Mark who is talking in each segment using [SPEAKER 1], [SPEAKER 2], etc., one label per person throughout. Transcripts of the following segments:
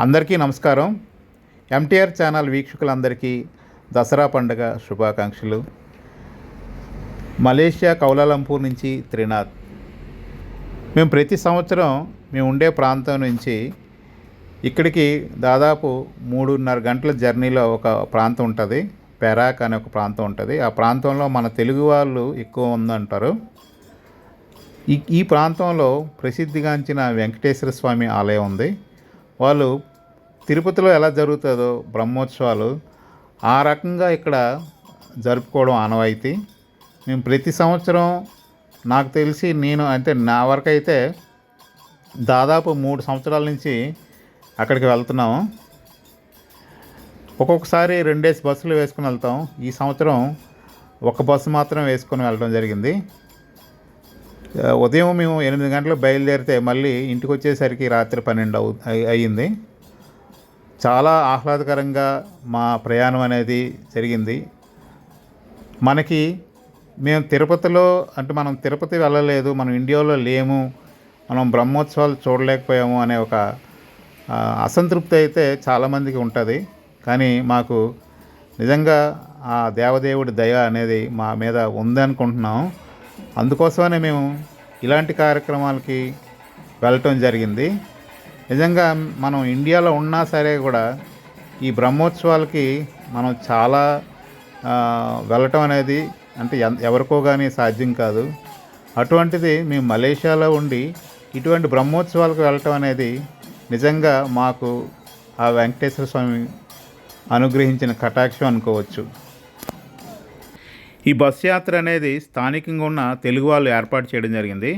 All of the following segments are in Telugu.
[SPEAKER 1] అందరికీ నమస్కారం. ఎంటీఆర్ ఛానల్ వీక్షకులందరికీ దసరా పండుగ శుభాకాంక్షలు. మలేషియా కౌలాలంపూర్ నుంచి త్రినాథ్. మేము ప్రతి సంవత్సరం మేము ఉండే ప్రాంతం నుంచి ఇక్కడికి దాదాపు మూడున్నర గంటల జర్నీలో ఒక ప్రాంతం ఉంటుంది. పెరాక్ అనే ఒక ప్రాంతం ఉంటుంది. ఆ ప్రాంతంలో మన తెలుగు వాళ్ళు ఎక్కువ ఉందంటారు ఈ ఈ ప్రాంతంలో ప్రసిద్ధిగాంచిన వెంకటేశ్వర స్వామి ఆలయం ఉంది. వాళ్ళు తిరుపతిలో ఎలా జరుగుతుందో బ్రహ్మోత్సవాలు ఆ రకంగా ఇక్కడ జరుపుకోవడం ఆనవాయితీ. మేము ప్రతి సంవత్సరం నాకు తెలిసి నేను అంటే నా వరకు అయితే దాదాపు మూడు సంవత్సరాల నుంచి అక్కడికి వెళ్తున్నాము ఒక్కొక్కసారి రెండేసి బస్సులు వేసుకుని వెళ్తాం. ఈ సంవత్సరం ఒక బస్సు మాత్రం వేసుకొని వెళ్ళడం జరిగింది. ఉదయం మేము ఎనిమిది గంటలకు బయలుదేరితే మళ్ళీ ఇంటికి వచ్చేసరికి రాత్రి పన్నెండు అవు అయ్యింది. చాలా ఆహ్లాదకరంగా మా ప్రయాణం అనేది జరిగింది. మనకి మేము తిరుపతిలో అంటే మనం తిరుపతి వెళ్ళలేదు మనం ఇండియాలో లేము మనం బ్రహ్మోత్సవాలు చూడలేకపోయాము అనే ఒక అసంతృప్తి అయితే చాలామందికి ఉంటుంది. కానీ మాకు నిజంగా ఆ దేవదేవుడి దయ అనేది మా మీద ఉందనుకుంటున్నాం. అందుకోసమనే మేము ఇలాంటి కార్యక్రమాలకి వెళ్ళటం జరిగింది. నిజంగా మనం ఇండియాలో ఉన్నా సరే కూడా ఈ బ్రహ్మోత్సవాలకి మనం చాలా వెళ్ళటం అనేది అంటే ఎవరికో కానీ సాధ్యం కాదు. అటువంటిది మేము మలేషియాలో ఉండి ఇటువంటి బ్రహ్మోత్సవాలకు వెళ్ళటం అనేది నిజంగా మాకు ఆ వెంకటేశ్వర స్వామి అనుగ్రహించిన కటాక్షం అనుకోవచ్చు. ఈ బస్ యాత్ర అనేది స్థానికంగా ఉన్న తెలుగు వాళ్ళు ఏర్పాటు చేయడం జరిగింది.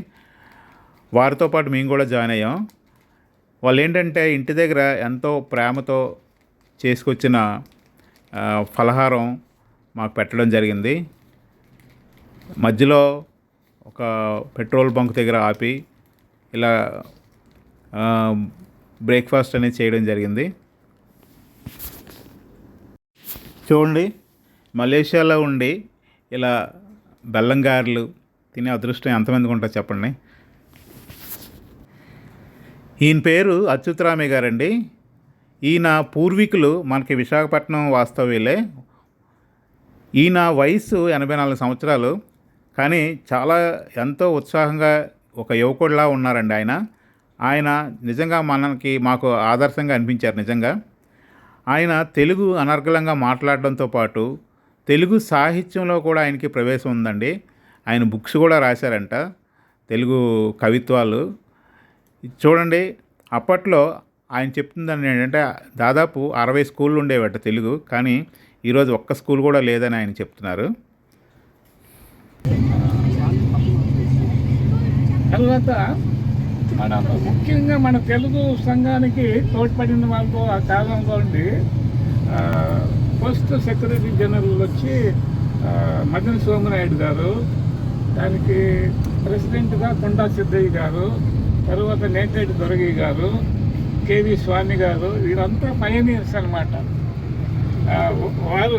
[SPEAKER 1] వారితో పాటు మేము కూడా జాయిన్ అయ్యాం. వాళ్ళు ఏంటంటే ఇంటి దగ్గర ఎంతో ప్రేమతో చేసుకొచ్చిన ఫలహారం మాకు పెట్టడం జరిగింది. మధ్యలో ఒక పెట్రోల్ బంక్ దగ్గర ఆపి ఇలా బ్రేక్ఫాస్ట్ అనేది చేయడం జరిగింది. చూడండి మలేషియాలో ఉండి ఇలా బెల్లంగారులు తినే అదృష్టం ఎంతమందికి ఉంటుంది చెప్పండి? ఈయన పేరు అచ్యుతరామయ్య గారండి. ఈయన పూర్వీకులు మనకి విశాఖపట్నం వాస్తవ్యులే. ఈయన వయసు ఎనభై నాలుగు సంవత్సరాలు. కానీ చాలా ఎంతో ఉత్సాహంగా ఒక యువకుడిలా ఉన్నారండి ఆయన. ఆయన నిజంగా మనకి మాకు ఆదర్శంగా అనిపించారు నిజంగా. ఆయన తెలుగు అనర్గళంగా మాట్లాడడంతో పాటు తెలుగు సాహిత్యంలో కూడా ఆయనకి ప్రవేశం ఉందండి. ఆయన బుక్స్ కూడా రాశారంట తెలుగు కవిత్వాలు. చూడండి అప్పట్లో ఆయన చెప్తుందని ఏంటంటే దాదాపు అరవై స్కూళ్ళు ఉండేవట తెలుగు కానీ ఈరోజు ఒక్క స్కూల్ కూడా లేదని ఆయన చెప్తున్నారు.
[SPEAKER 2] తర్వాత ముఖ్యంగా మన తెలుగు సంఘానికి తోడ్పడిన వాళ్ళతో ఆ కాలంలో ఉండి ఫస్ట్ సెక్రటరీ జనరల్ వచ్చి ఆ, మదన్ సోమనాయుడు గారు దానికి ప్రెసిడెంట్గా కొండా సిద్ధయ్య గారు తర్వాత నేతేటి దొరగి గారు కేవి స్వామి గారు వీరంతా పయనీర్స్ అనమాట వారు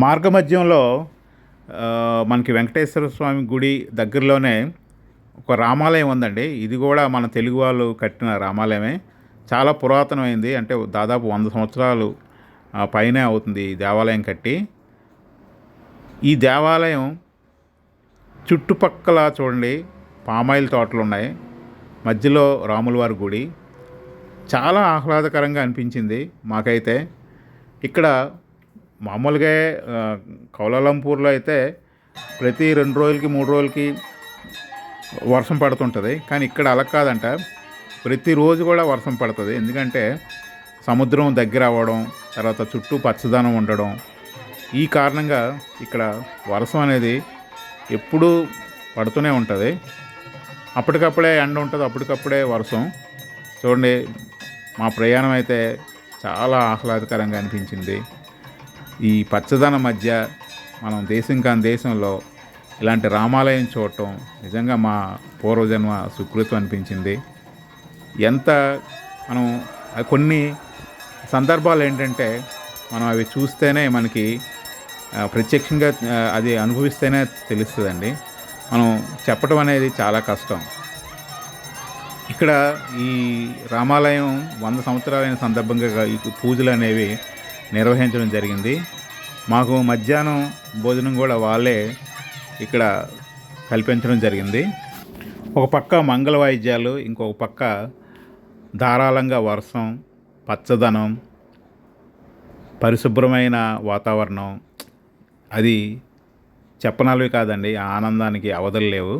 [SPEAKER 1] మార్గమధ్యంలో మనకి వెంకటేశ్వర స్వామి గుడి దగ్గరలోనే ఒక రామాలయం ఉందండి. ఇది కూడా మన తెలుగు వాళ్ళు కట్టిన రామాలయమే. చాలా పురాతనమైంది. అంటే దాదాపు వంద సంవత్సరాలు పైనే అవుతుంది ఈ దేవాలయం కట్టి. ఈ దేవాలయం చుట్టుపక్కల చూడండి పామాయిల్ తోటలు ఉన్నాయి మధ్యలో రాములవారి గుడి. చాలా ఆహ్లాదకరంగా అనిపించింది మాకైతే. ఇక్కడ మామూలుగా కౌలాలంపూర్లో అయితే ప్రతి రెండు రోజులకి మూడు రోజులకి వర్షం పడుతుంటుంది. కానీ ఇక్కడ అలా కాదంట. ప్రతిరోజు కూడా వర్షం పడుతుంది. ఎందుకంటే సముద్రం దగ్గర అవ్వడం తర్వాత చుట్టూ పచ్చదనం ఉండడం. ఈ కారణంగా ఇక్కడ వర్షం అనేది ఎప్పుడూ పడుతూనే ఉంటుంది. అప్పటికప్పుడే ఎండ ఉంటుంది అప్పటికప్పుడే వర్షం చూడండి మా ప్రయాణం అయితే చాలా ఆహ్లాదకరంగా అనిపించింది. ఈ పచ్చదనం మధ్య మనం దేశం కాని దేశంలో ఇలాంటి రామాలయం చూడటం నిజంగా మా పూర్వజన్మ సుకృతం అనిపించింది. ఎంత మనం కొన్ని సందర్భాలు ఏంటంటే మనం అవి చూస్తేనే మనకి ప్రత్యక్షంగా అది అనుభవిస్తేనే తెలుస్తుందండి. మనం చెప్పడం అనేది చాలా కష్టం. ఇక్కడ ఈ రామాలయం వంద సంవత్సరాలైన సందర్భంగా ఈ పూజలు అనేవి నిర్వహించడం జరిగింది. మాకు మధ్యాహ్నం భోజనం కూడా వాళ్ళే ఇక్కడ కల్పించడం జరిగింది. ఒక పక్క మంగళ వాయిద్యాలు ఇంకొక పక్క ధారాళంగా వర్షం పచ్చదనం పరిశుభ్రమైన వాతావరణం అది చెప్పనాలవి కాదండి ఆ ఆనందానికి అవధులు లేవు.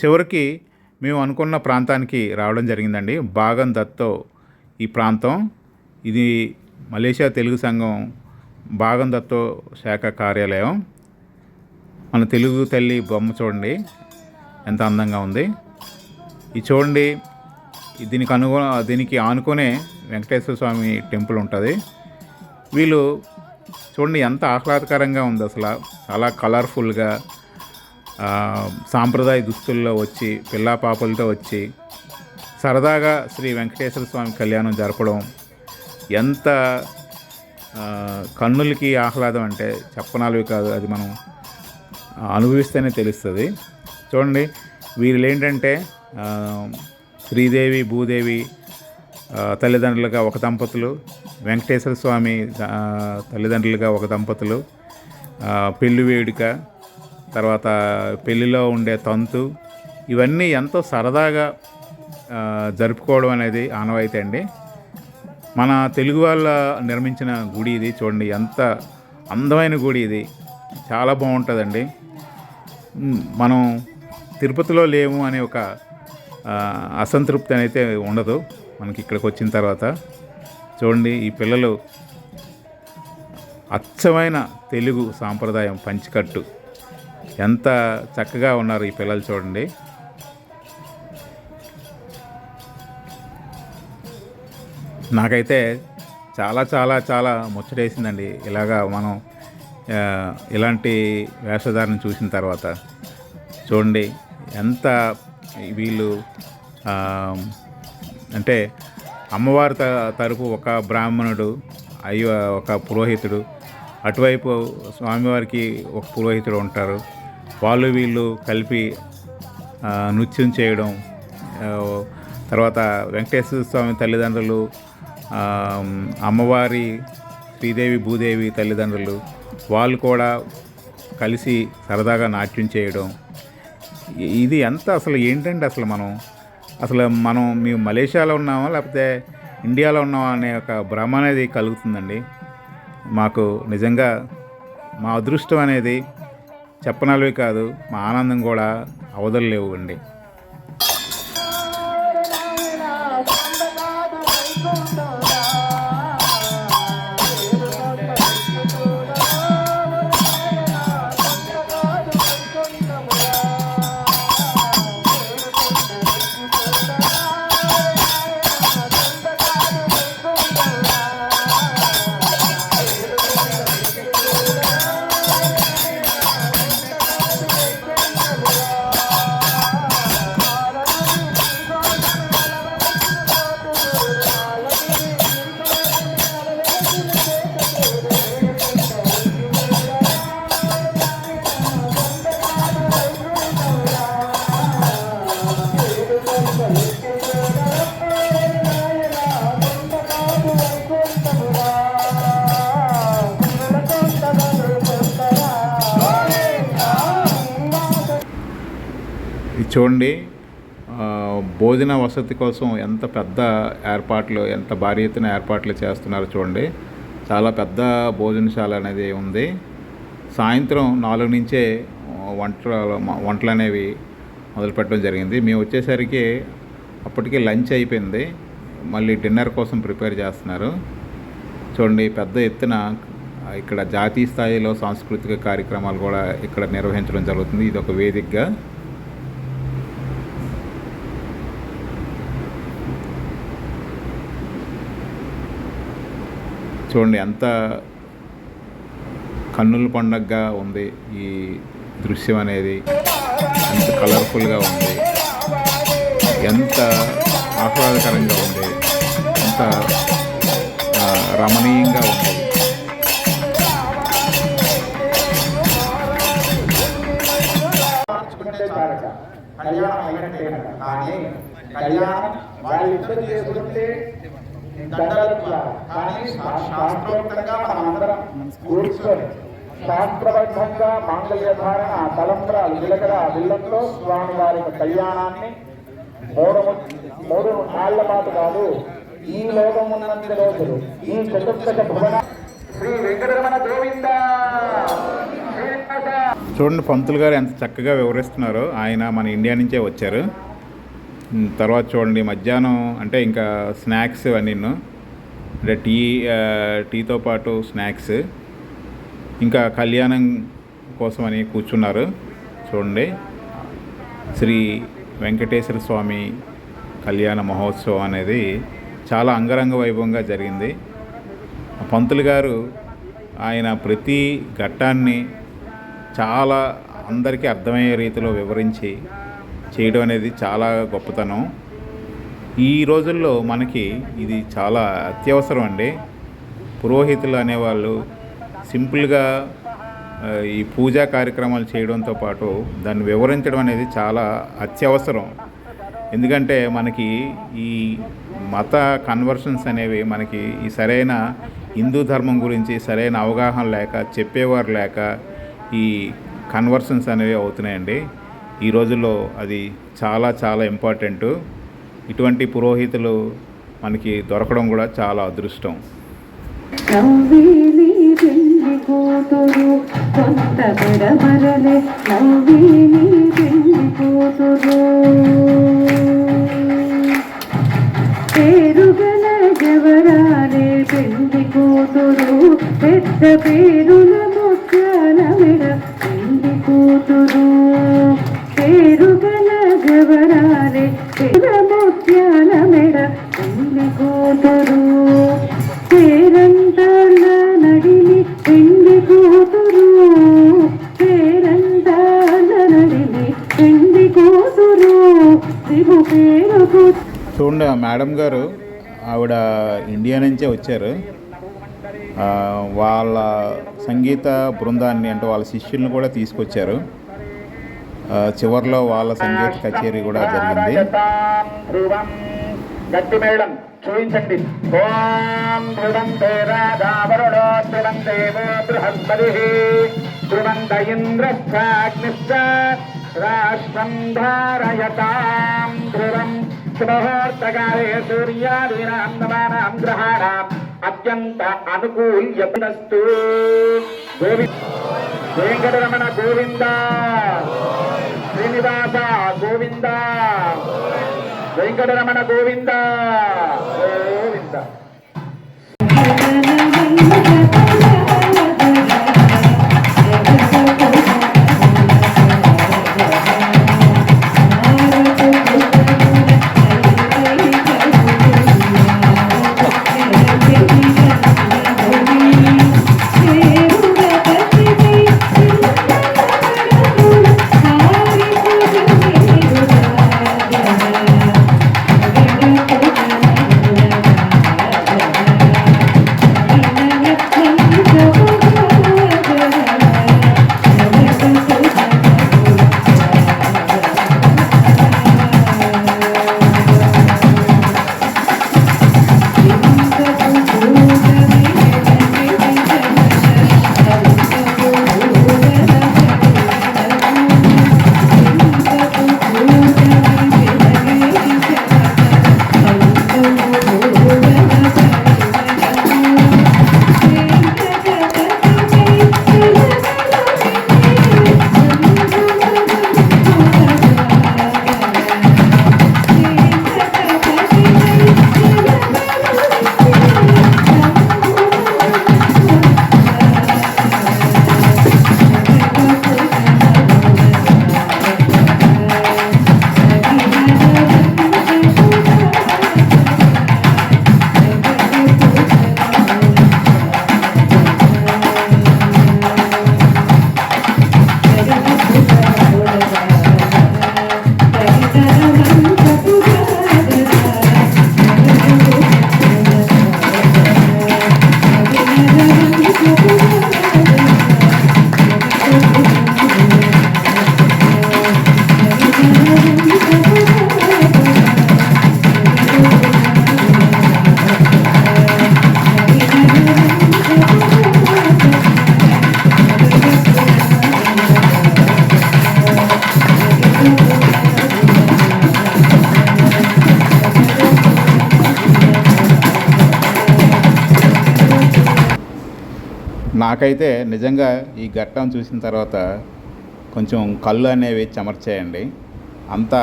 [SPEAKER 1] చివరికి మేము అనుకున్న ప్రాంతానికి రావడం జరిగిందండి. బాగం దత్తో ఈ ప్రాంతం. ఇది మలేషియా తెలుగు సంఘం బాగం దత్తో శాఖ కార్యాలయం. మన తెలుగు తల్లి బొమ్మ చూడండి ఎంత అందంగా ఉంది. ఇది చూడండి. దీనికి అనుగు దీనికి ఆనుకునే వెంకటేశ్వర స్వామి టెంపుల్ ఉంటుంది. వీళ్ళు చూడండి ఎంత ఆహ్లాదకరంగా ఉంది అసలు. చాలా కలర్ఫుల్గా సాంప్రదాయ దుస్తుల్లో వచ్చి పిల్లా పాపలతో వచ్చి సరదాగా శ్రీ వెంకటేశ్వర స్వామి కళ్యాణం జరపడం ఎంత కన్నులకి ఆహ్లాదం అంటే చెప్పనాలువి కాదు అది మనం అనుభవిస్తేనే తెలుస్తుంది. చూడండి వీళ్ళు ఏంటంటే శ్రీదేవి భూదేవి తల్లిదండ్రులుగా ఒక దంపతులు వెంకటేశ్వర స్వామి తల్లిదండ్రులుగా ఒక దంపతులు పెళ్ళి పెళ్ళి వేడుక తర్వాత పెళ్ళిలో ఉండే తంతు ఇవన్నీ ఎంతో సరదాగా జరుపుకోవడం అనేది ఆనవాయితీ అండి. మన తెలుగు వాళ్ళ నిర్మించిన గుడి ఇది చూడండి ఎంత అందమైన గుడి ఇది. చాలా బాగుంటుందండి. మనం తిరుపతిలో లేము అనే ఒక అసంతృప్తి అయితే ఉండదు మనకి ఇక్కడికి వచ్చిన తర్వాత. చూడండి ఈ పిల్లలు అచ్చమైన తెలుగు సాంప్రదాయం పంచికట్టు. ఎంత చక్కగా ఉన్నారు ఈ పిల్లలు చూడండి. నాకైతే చాలా చాలా చాలా ముచ్చటేసిందండి. ఇలాగా మనం ఇలాంటి వేషధారణ చూసిన తర్వాత. చూడండి ఎంత వీళ్ళు అంటే అమ్మవారి త తరపు ఒక బ్రాహ్మణుడు అయ్య ఒక పురోహితుడు అటువైపు స్వామివారికి ఒక పురోహితుడు ఉంటారు. వాళ్ళు వీళ్ళు కలిపి నృత్యం చేయడం తర్వాత వెంకటేశ్వర స్వామి తల్లిదండ్రులు అమ్మవారి శ్రీదేవి భూదేవి తల్లిదండ్రులు వాళ్ళు కూడా కలిసి సరదాగా నాట్యం చేయడం ఇది ఎంత అసలు ఏంటంటే అసలు మనం? అసలు మనం మేము మలేషియాలో ఉన్నామా? లేకపోతే ఇండియాలో ఉన్నామా అనే ఒక భ్రమ అనేది కలుగుతుందండి. మాకు నిజంగా మా అదృష్టం అనేది చెప్పనలవి కాదు మా ఆనందం కూడా అవధులు లేవు అండి చూడండి భోజన వసతి కోసం ఎంత పెద్ద ఏర్పాట్లు ఎంత భారీ ఎత్తున ఏర్పాట్లు చేస్తున్నారో చూడండి. చాలా పెద్ద భోజనశాల అనేది ఉంది. సాయంత్రం నాలుగు నుంచే వంటలు వంటలు అనేవి మొదలుపెట్టడం జరిగింది. మేము వచ్చేసరికి అప్పటికే లంచ్ అయిపోయింది. మళ్ళీ డిన్నర్ కోసం ప్రిపేర్ చేస్తున్నారు. చూడండి పెద్ద ఎత్తున ఇక్కడ జాతీయ స్థాయిలో సాంస్కృతిక కార్యక్రమాలు కూడా ఇక్కడ నిర్వహించడం జరుగుతుంది. ఇది ఒక వేదికగా చూడండి ఎంత కన్నుల పండగగా ఉంది ఈ దృశ్యం అనేది. ఎంత కలర్ఫుల్గా ఉంది. ఎంత ఆహ్లాదకరంగా ఉంది. ఎంత రమణీయంగా ఉంది.
[SPEAKER 3] కళ్యాణం అయినట్టేనట కానీ కళ్యాణం వాళ్ళు వాళ్ళిద్దరు చేసుకుంటే దండల ద్వారా కానీ శా- శాస్త్రోక్తంగా మనం అందరం కూర్చొని శాస్త్రబద్ధంగా మాంగళ్య ధారణ తలంబ్రాలు నిలకడ బిల్లంతో స్వామివారి యొక్క కళ్యాణాన్ని మూడు మూడు నాళ్ళ పాటు కాదు ఈ లోకం ఉన్నంత రోజులు ఈ చతుర్దశ భువన శ్రీ వెంకటరమణ గోవింద!
[SPEAKER 1] చూడండి పంతులు గారు ఎంత చక్కగా వివరిస్తున్నారో. ఆయన మన ఇండియా నుంచే వచ్చారు. తర్వాత చూడండి మధ్యాహ్నం అంటే ఇంకా స్నాక్స్ ఇవన్నీ అంటే టీ టీతో పాటు స్నాక్స్. ఇంకా కళ్యాణం కోసమని కూర్చున్నారు. చూడండి శ్రీ వెంకటేశ్వర స్వామి కళ్యాణ మహోత్సవం అనేది చాలా అంగరంగ వైభవంగా జరిగింది. పంతులు గారు ఆయన ప్రతి ఘట్టాన్ని చాలా అందరికీ అర్థమయ్యే రీతిలో వివరించి చేయడం అనేది చాలా గొప్పతనం. ఈ రోజుల్లో మనకి ఇది చాలా అత్యవసరం అండి. పురోహితులు అనేవాళ్ళు సింపుల్గా ఈ పూజా కార్యక్రమాలు చేయడంతో పాటు దాన్ని వివరించడం అనేది చాలా అత్యవసరం. ఎందుకంటే మనకి ఈ మత కన్వర్షన్స్ అనేవి మనకి ఈ సరైన హిందూ ధర్మం గురించి సరైన అవగాహన లేక చెప్పేవారు లేక ఈ కన్వర్షన్స్ అనేవి అవుతున్నాయండి. ఈ రోజుల్లో అది చాలా చాలా ఇంపార్టెంట్. ఇటువంటి పురోహితులు మనకి దొరకడం కూడా చాలా అదృష్టం.
[SPEAKER 4] నవ్వేలి పెళ్ళి కూతురు కొత్త పెడమరలే నవ్వేలి పెళ్ళి కూతురు. పేరుగల జవరాలే పెళ్ళి కూతురు? పెద్ద పేరుల మేడం
[SPEAKER 1] గారు ఆవిడ ఇండియా నుంచే వచ్చారు. వాళ్ళ సంగీత బృందాన్ని అంటే వాళ్ళ శిష్యుల్ని కూడా తీసుకొచ్చారు. చివరిలో చివర్లో వాళ్ళ సంగీత కచేరీ కూడా జరిగింది.
[SPEAKER 3] గట్టి చూపించండి. ఓం ధ్రువం రాధావరుడో ధ్రువం దేవో బృహస్పతి రాష్ట్రం ధారయతాం ధ్రువం. శుభహోర్తకాలే సూర్యాదీనాం నవానాం గ్రహాణాం అత్యంత అనుకూల్యస్తు వెంకటరమణ గోవింద శ్రీనివాస గోవింద వెంకటరమణ గోవింద గోవింద.
[SPEAKER 1] నాకైతే నిజంగా ఈ ఘట్టం చూసిన తర్వాత కొంచెం కళ్ళు అనేవి చెమర్చేయండి. అంత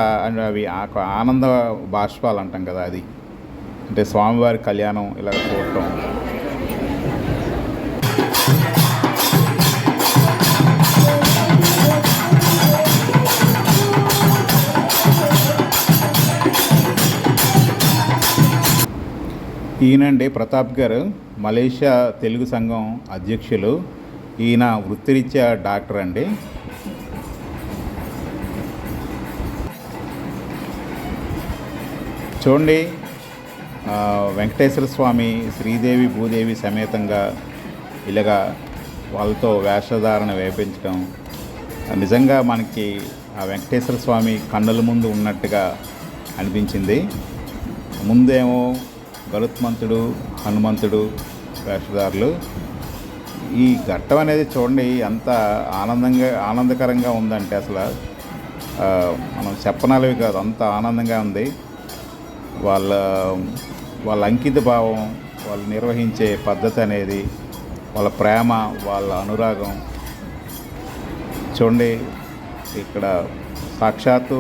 [SPEAKER 1] అవి ఆనంద బాష్పాలు అంటాం కదా అది. అంటే స్వామివారి కళ్యాణం ఇలా చూడటం. ఈయనండి ప్రతాప్ గారు మలేషియా తెలుగు సంఘం అధ్యక్షులు. ఈయన వృత్తిరీత్యా డాక్టర్ అండి. చూడండి వెంకటేశ్వర స్వామి శ్రీదేవి భూదేవి సమేతంగా ఇలాగా వాళ్ళతో వేషధారణ వేపించడం నిజంగా మనకి ఆ వెంకటేశ్వర స్వామి కన్నుల ముందు ఉన్నట్టుగా అనిపించింది. ముందేమో గరుత్మంతుడు హనుమంతుడు వేషధారులు. ఈ ఘట్టం అనేది చూడండి ఎంత ఆనందంగా ఆనందకరంగా ఉందంటే అసలు మనం చెప్పనాలవి కాదు అంత ఆనందంగా ఉంది. వాళ్ళ వాళ్ళ అంకిత భావం వాళ్ళు నిర్వహించే పద్ధతి అనేది వాళ్ళ ప్రేమ వాళ్ళ అనురాగం. చూడండి ఇక్కడ సాక్షాత్తు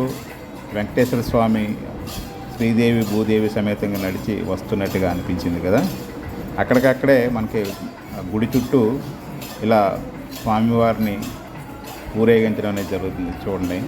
[SPEAKER 1] వెంకటేశ్వర స్వామి శ్రీదేవి భూదేవి సమేతంగా నడిచి వస్తున్నట్టుగా అనిపించింది కదా. అక్కడికక్కడే మనకి ఆ గుడి చుట్టూ ఇలా స్వామివారిని ఊరేగించడం అనేది జరుగుతుంది చూడండి.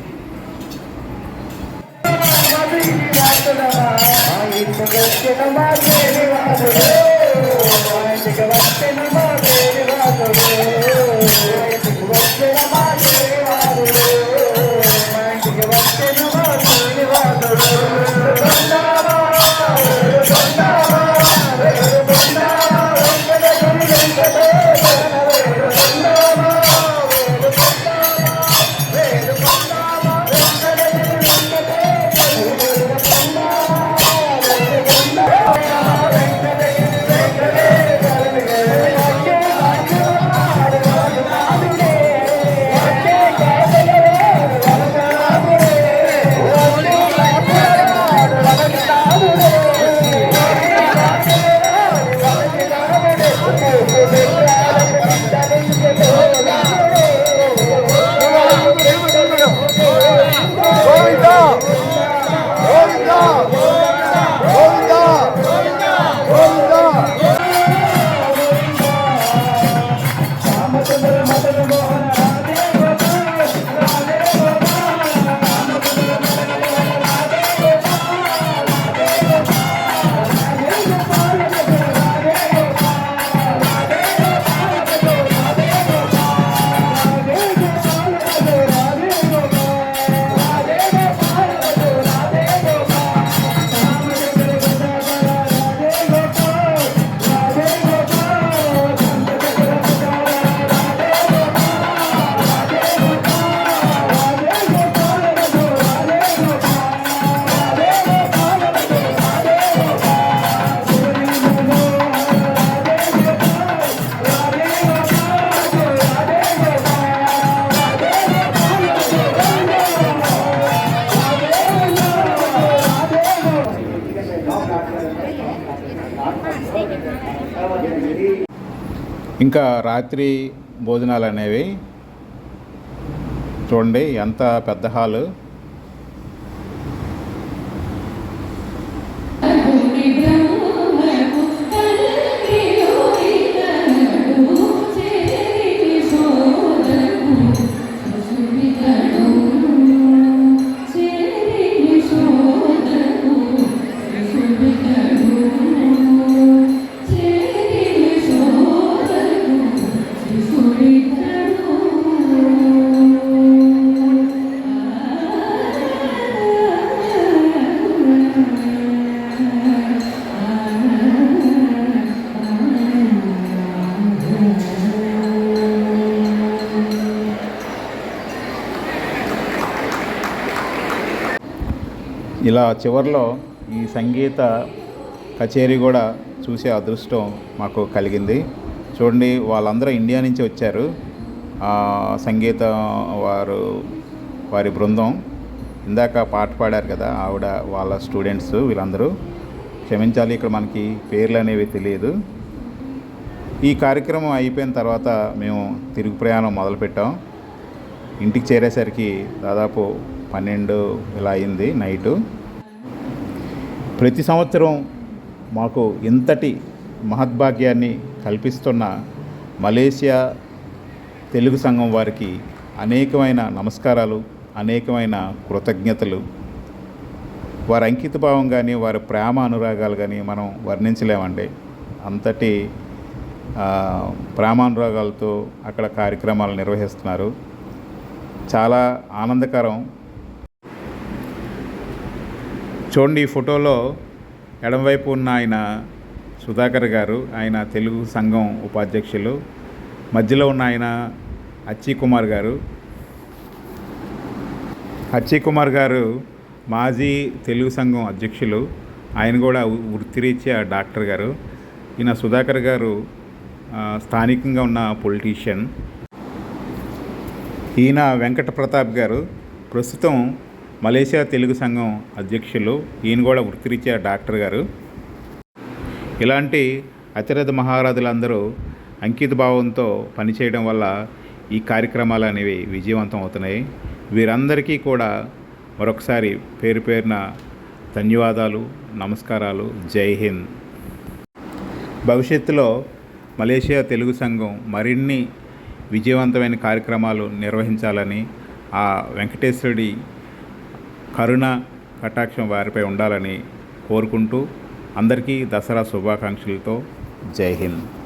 [SPEAKER 1] ఇంకా రాత్రి భోజనాలు అనేవి చూడండి ఎంత పెద్ద హాలు. ఇలా చివరిలో ఈ సంగీత కచేరీ కూడా చూసే అదృష్టం మాకు కలిగింది. చూడండి వాళ్ళందరూ ఇండియా నుంచి వచ్చారు. సంగీత వారు వారి బృందం ఇందాక పాట పాడారు కదా ఆవిడ వాళ్ళ స్టూడెంట్స్ వీళ్ళందరూ. క్షమించాలి ఇక్కడ మనకి పేర్లు అనేవి తెలియదు. ఈ కార్యక్రమం అయిపోయిన తర్వాత మేము తిరుగు ప్రయాణం మొదలుపెట్టాం. ఇంటికి చేరేసరికి దాదాపు పన్నెండు ఇలా అయింది నైటు. ప్రతి సంవత్సరం మాకు ఇంతటి మహద్భాగ్యాన్ని కల్పిస్తున్న మలేషియా తెలుగు సంఘం వారికి అనేకమైన నమస్కారాలు అనేకమైన కృతజ్ఞతలు. వారి అంకితభావం కానీ వారి ప్రేమ అనురాగాలు కానీ మనం వర్ణించలేమండి. అంతటి ప్రేమానురాగాలతో అక్కడ కార్యక్రమాలు నిర్వహిస్తున్నారు. చాలా ఆనందకరం చూడండి ఈ ఫోటోలో ఎడమవైపు ఉన్న ఆయన సుధాకర్ గారు ఆయన తెలుగు సంఘం ఉపాధ్యక్షులు మధ్యలో ఉన్న ఆయన అచ్చి కుమార్ గారు. అచ్చి కుమార్ గారు మాజీ తెలుగు సంఘం అధ్యక్షులు ఆయన కూడా వృత్తిరీత్యా డాక్టర్ గారు. ఈయన సుధాకర్ గారు స్థానికంగా ఉన్న పొలిటీషియన్. ఈయన వెంకట ప్రతాప్ గారు ప్రస్తుతం మలేషియా తెలుగు సంఘం అధ్యక్షులు ఈయన కూడా వృత్తిరీత్యా డాక్టర్ గారు. ఇలాంటి అతిరథ మహారాజులందరూ అంకిత భావంతో పనిచేయడం వల్ల ఈ కార్యక్రమాలు అనేవి విజయవంతం అవుతున్నాయి. వీరందరికీ కూడా మరొకసారి పేరు పేరున ధన్యవాదాలు నమస్కారాలు. జై హింద్. భవిష్యత్తులో మలేషియా తెలుగు సంఘం మరిన్ని విజయవంతమైన కార్యక్రమాలు నిర్వహించాలని ఆ వెంకటేశ్వరుడి కరుణ కటాక్షం వారిపై ఉండాలని కోరుకుంటూ అందరికీ దసరా శుభాకాంక్షలతో జై హింద్.